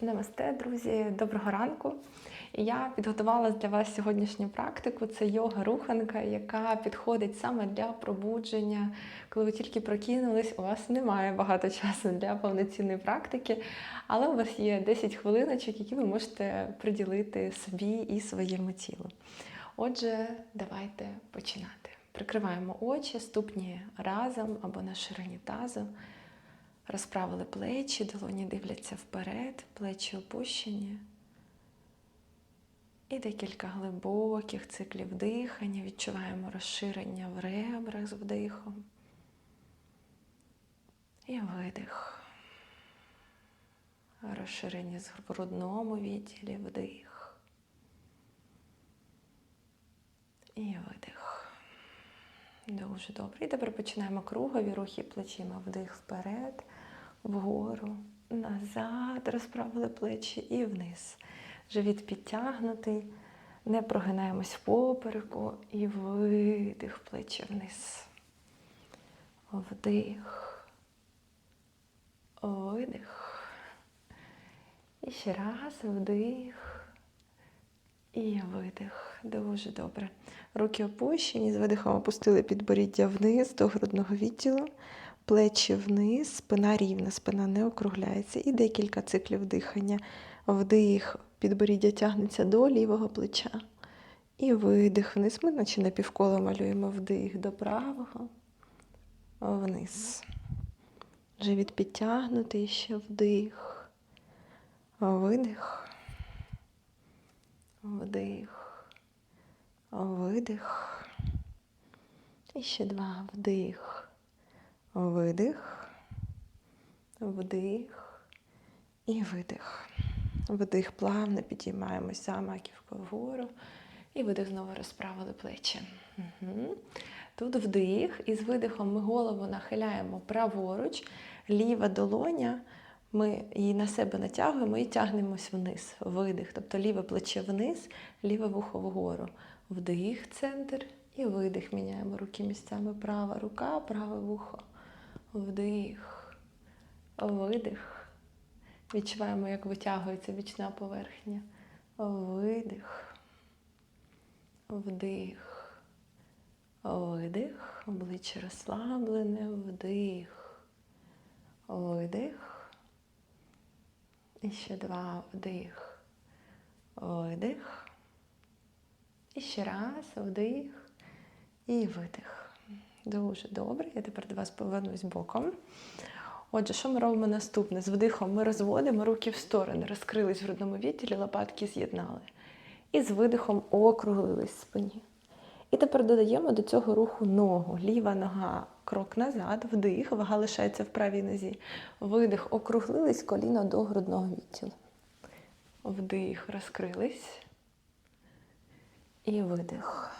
Намасте, друзі, доброго ранку. Я підготувала для вас сьогоднішню практику. Це йога руханка, яка підходить саме для пробудження. Коли ви тільки прокинулись, у вас немає багато часу для повноцінної практики, але у вас є 10 хвилиночок, які ви можете приділити собі і своєму тілу. Отже, давайте починати. Прикриваємо очі, ступні разом або на ширині тазу. Розправили плечі, долоні дивляться вперед, плечі опущені. І декілька глибоких циклів дихання. Відчуваємо розширення в ребрах з вдихом. І видих. Розширення в грудному відділі вдих. І видих. Дуже добре. І тепер починаємо кругові рухи плечима. Вдих вперед, вгору, назад, розправили плечі і вниз. Живіт підтягнутий. Не прогинаємось в попереку і видих плечі вниз. Вдих. Видих. І ще раз вдих. І видих. Дуже добре. Руки опущені, з видихом опустили підборіддя вниз до грудного відділу, плечі вниз, спина рівна, спина не округляється. І декілька циклів дихання. Вдих, підборіддя тягнеться до лівого плеча. І видих вниз. Ми наче на півколо малюємо вдих до правого, вниз. Живіт підтягнутий, ще вдих, видих, вдих, видих. І ще два. Вдих, видих, вдих і видих. Вдих плавно підіймаємося маківку вгору. І видих знову розправили плечі. Угу. Тут вдих, і з видихом ми голову нахиляємо праворуч, ліва долоня, ми її на себе натягуємо і тягнемось вниз. Видих. Тобто ліве плече вниз, ліве вухо вгору. Вдих, центр і видих. Міняємо руки місцями. Права рука, праве вухо. Вдих, видих. Відчуваємо, як витягується бічна поверхня. Видих. Вдих. Видих. Обличчя розслаблене. Вдих. Видих. І ще два. Вдих. Видих. І ще раз. Вдих. І видих. Дуже добре. Я тепер до вас повернусь боком. Отже, що ми робимо наступне? З вдихом ми розводимо руки в сторони, розкрились в грудному відділі, лопатки з'єднали. І з видихом округлились спині. І тепер додаємо до цього руху ногу. Ліва нога, крок назад, вдих, вага лишається в правій нозі. Видих, округлились коліно до грудного відділу. Вдих, розкрились. І видих.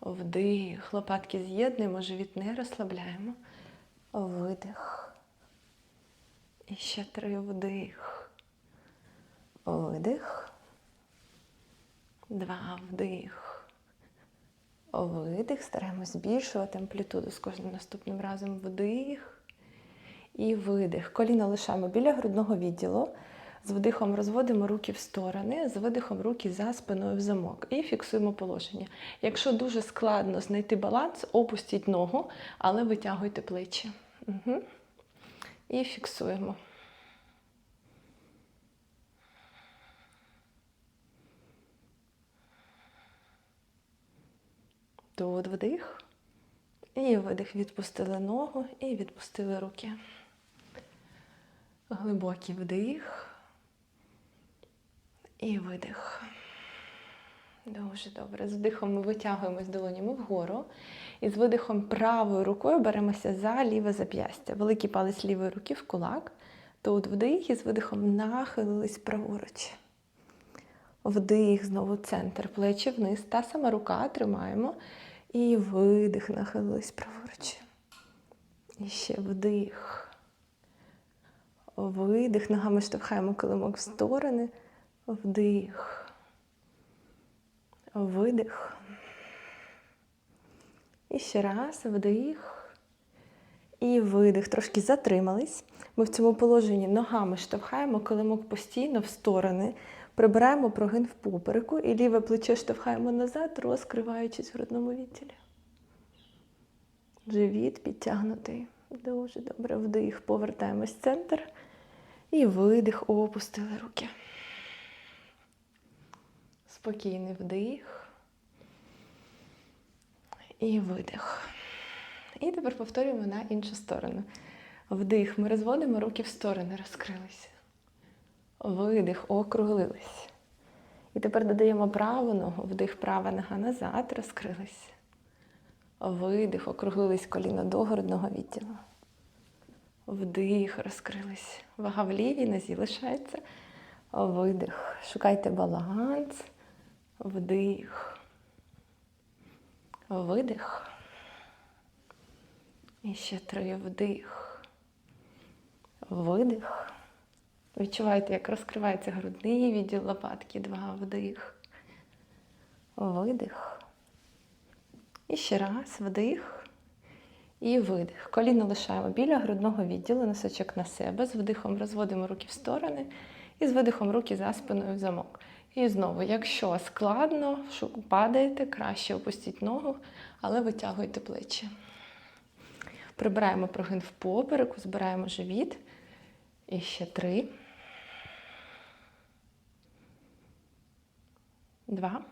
Вдих. Лопатки з'єднуємо, живіт не розслабляємо. Видих. І ще три вдих. Видих. Два вдих. Видих. Стараємось збільшувати амплітуду з кожним наступним разом. Вдих. І видих. Коліна лишаємо біля грудного відділу. З вдихом розводимо руки в сторони, з видихом руки за спиною в замок і фіксуємо положення. Якщо дуже складно знайти баланс, опустіть ногу, але витягуйте плечі. Угу. І фіксуємо. Тут вдих. І видих. Відпустили ногу і відпустили руки. Глибокий вдих. І видих. Дуже добре. З вдихом ми витягуємось долонями вгору. І з видихом правою рукою беремося за ліве зап'ястя. Великий палець лівої руки в кулак. Тут вдих і з видихом нахилились праворуч. Вдих, знову центр, плечі вниз. Та сама рука тримаємо. І видих, нахилились праворуч. І ще вдих. Видих. Ногами штовхаємо килимок в сторони. Вдих. Видих. І ще раз вдих. І видих. Трошки затримались. Ми в цьому положенні ногами штовхаємо килимок постійно в сторони. Прибираємо прогин в попереку і ліве плече штовхаємо назад, розкриваючись в грудному відділі. Живіт підтягнутий. Дуже добре. Вдих. Повертаємось в центр. І видих. Опустили руки. Спокійний вдих. І видих. І тепер повторюємо на іншу сторону. Вдих. Ми розводимо руки в сторони, розкрилися. Видих, округлились. І тепер додаємо праву ногу, вдих, права нога назад, розкрились. Видих, округлились коліна до грудного відділу. Вдих, розкрились. Вага в лівій нозі лишається. Видих. Шукайте баланс. Вдих. Видих. І ще три вдих. Видих. Відчувайте, як розкривається грудний відділ лопатки. Два вдих. Видих. І ще раз вдих. І видих. Коліно лишаємо біля грудного відділу, носочок на себе. З вдихом розводимо руки в сторони. І з видихом руки за спиною в замок. І знову, якщо складно, падаєте, краще опустіть ногу, але витягуйте плечі. Прибираємо прогин в попереку, збираємо живіт. І ще три. Два.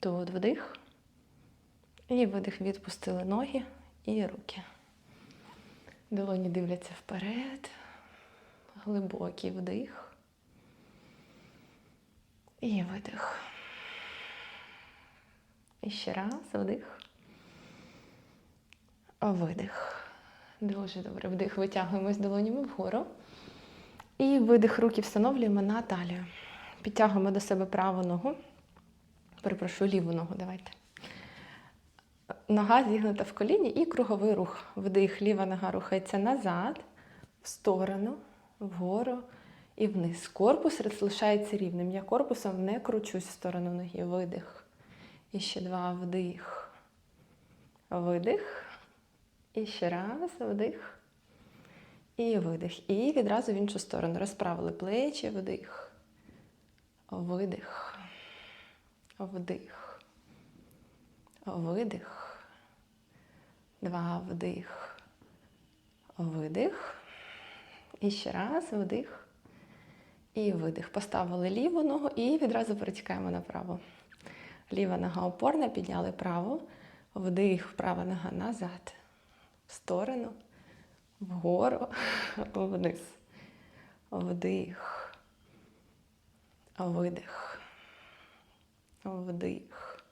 Тут вдих. І видих, відпустили ноги і руки. Долоні дивляться вперед. Глибокий вдих. І видих. І ще раз вдих. Видих. Дуже добре. Вдих. Витягуємось долонями вгору. І видих руки встановлюємо на талію. Підтягуємо до себе праву ногу. Перепрошую, ліву ногу. Давайте. Нога зігнута в коліні і круговий рух. Вдих, ліва нога рухається назад, в сторону, вгору і вниз. Корпус лишається рівним. Я корпусом не кручусь в сторону ноги. Видих. І ще два вдих. Видих. І ще раз вдих. І видих. І відразу в іншу сторону. Розправили плечі, вдих. Видих. Вдих. Видих. Два вдих. Видих. І ще раз вдих. І видих. Поставили ліву ногу і відразу перетікаємо направо. Ліва нога опорна, підняли праву. Вдих, права нога назад. В сторону. Вгору. Вниз. Вдих. Видих. Вдих.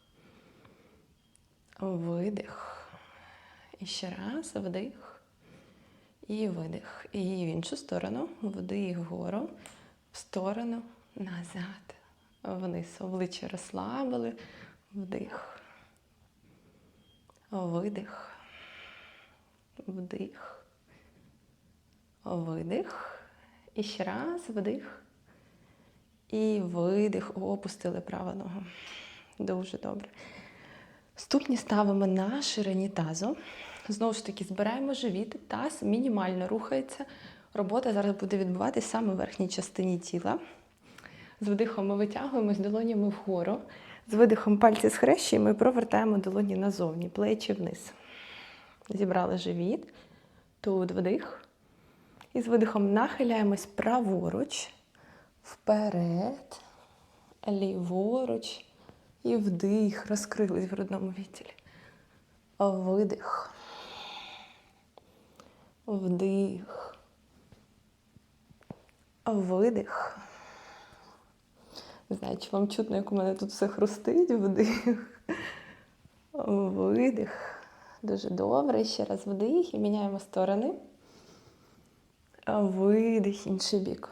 Видих. І ще раз вдих. І видих. І в іншу сторону. Вдих вгору. В сторону. Назад. Вниз. Обличчя розслабили. Вдих. Видих. Вдих. Видих. І ще раз вдих. І видих. Опустили праву ногу. Дуже добре. Ступні ставимо на ширині тазу. Знову ж таки, збираємо живіт, таз мінімально рухається. Робота зараз буде відбуватися саме в верхній частині тіла. З вдихом ми витягуємось долонями вгору. З видихом пальці схрещуємо і провертаємо долоні назовні, плечі вниз. Зібрали живіт. Тут вдих. І з видихом нахиляємось праворуч, вперед, ліворуч. І вдих, розкрились в грудному відділі. Видих. Вдих. Видих. Не знаю, чи вам чутно, як у мене тут все хрустить, вдих. Видих. Дуже добре. Ще раз вдих і міняємо сторони. Видих, інший бік.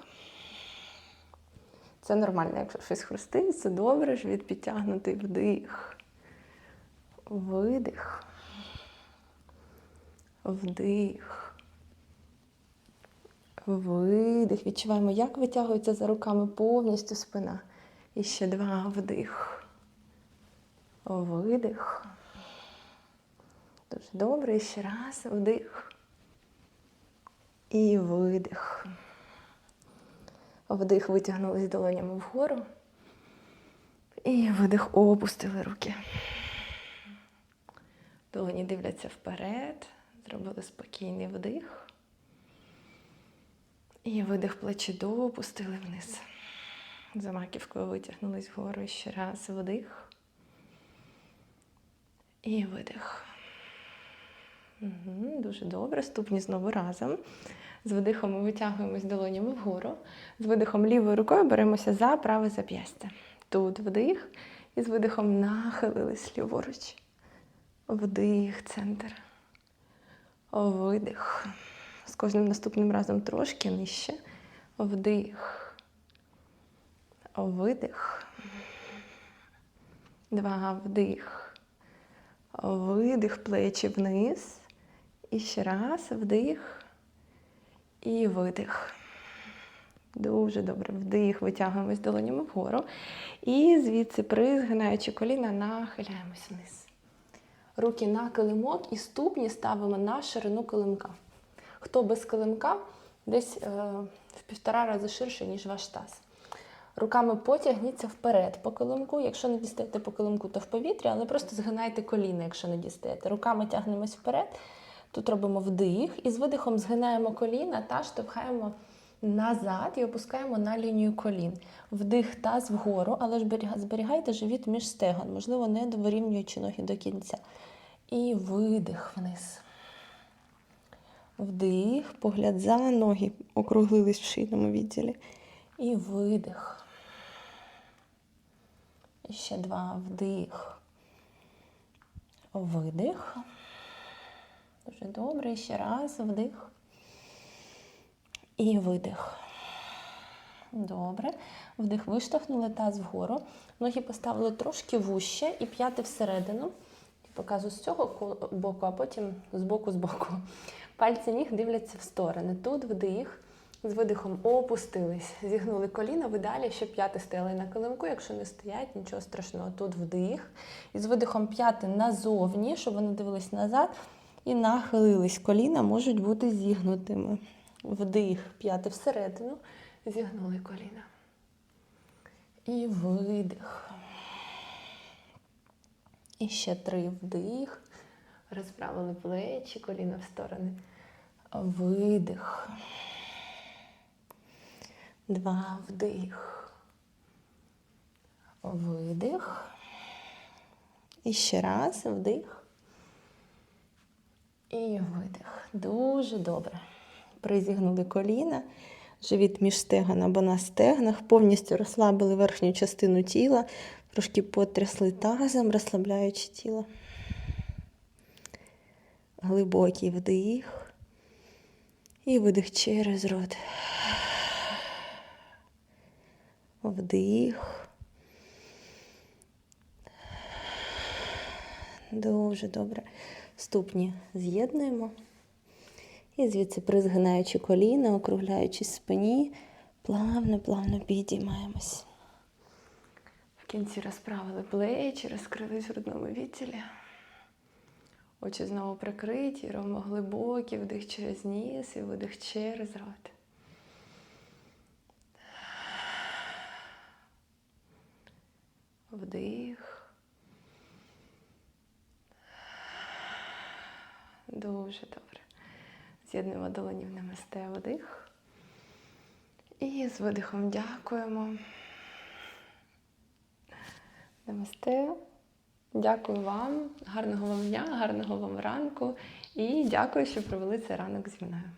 Це нормально, якщо щось хрустить, це добре, живіт підтягнутий вдих. Видих. Вдих. Видих. Відчуваємо, як витягується за руками повністю спина. І ще два вдих. Видих. Дуже добре. І ще раз. Вдих. І видих. Вдих, витягнулись долонями вгору. І видих, опустили руки. Долоні дивляться вперед. Зробили спокійний вдих. І видих плечі до, опустили вниз. За маківкою витягнулись вгору. Ще раз вдих. І видих. Дуже добре. Ступні знову разом. З видихом ми витягуємось долонями вгору. З видихом лівою рукою беремося за праве зап'ястя. Тут вдих. І з видихом нахилились ліворуч. Вдих, центр. Видих. З кожним наступним разом трошки нижче. Вдих. Видих. Два. Вдих. Видих, плечі вниз. І ще раз вдих. І видих. Дуже добре. Вдих, витягуємось долонями вгору. І звідси, призгинаючи коліна, нахиляємось вниз. Руки на килимок і ступні ставимо на ширину килимка. Хто без килимка, десь е, в півтора рази ширше, ніж ваш таз. Руками потягніться вперед по килимку. Якщо не дістаєте по килимку, то в повітрі, але просто згинайте коліна, якщо не дістаєте. Руками тягнемось вперед. Тут робимо вдих і з видихом згинаємо коліна та штовхаємо назад і опускаємо на лінію колін. Вдих таз вгору, але ж зберігайте живіт між стегон, можливо, не вирівнюючи ноги до кінця. І видих вниз. Вдих, погляд за ноги округлились в шийному відділі. І видих. І ще два. Вдих. Видих. Дуже добре. Ще раз вдих. І видих. Добре. Вдих виштовхнули таз вгору. Ноги поставили трошки вуще і п'яти всередину. Показую з цього боку, а потім з боку з боку. Пальці ніг дивляться в сторони. Тут вдих. З видихом опустились, зігнули коліна, ви далі, щоб п'яти стояли на килимку. Якщо не стоять, нічого страшного. Тут вдих. І з видихом п'яти назовні, щоб вони дивились назад. І нахилились. Коліна можуть бути зігнутими. Вдих, п'яти всередину, зігнули коліна. І видих. І ще три вдих. Розправили плечі, коліна в сторони. Видих. Два вдих. Видих. І ще раз вдих. І видих. Дуже добре. Призігнули коліна, живіт між стегон або на стегнах, повністю розслабили верхню частину тіла, трошки потрясли тазом, розслабляючи тіло. Глибокий вдих. І видих через рот. Вдих. Дуже добре. Ступні з'єднуємо. І звідси, призгинаючи коліна, округляючись спині, плавно-плавно підіймаємось. В кінці розправили плечі, розкрились в грудному відділі. Очі знову прикриті, робимо глибокий вдих через ніс і видих через рот. Вдих. Дуже добре. З'єднуємо долоні в намасте вдих. І з видихом дякуємо. Намасте. Дякую вам, гарного вам дня, гарного вам ранку і дякую, що провели цей ранок зі мною.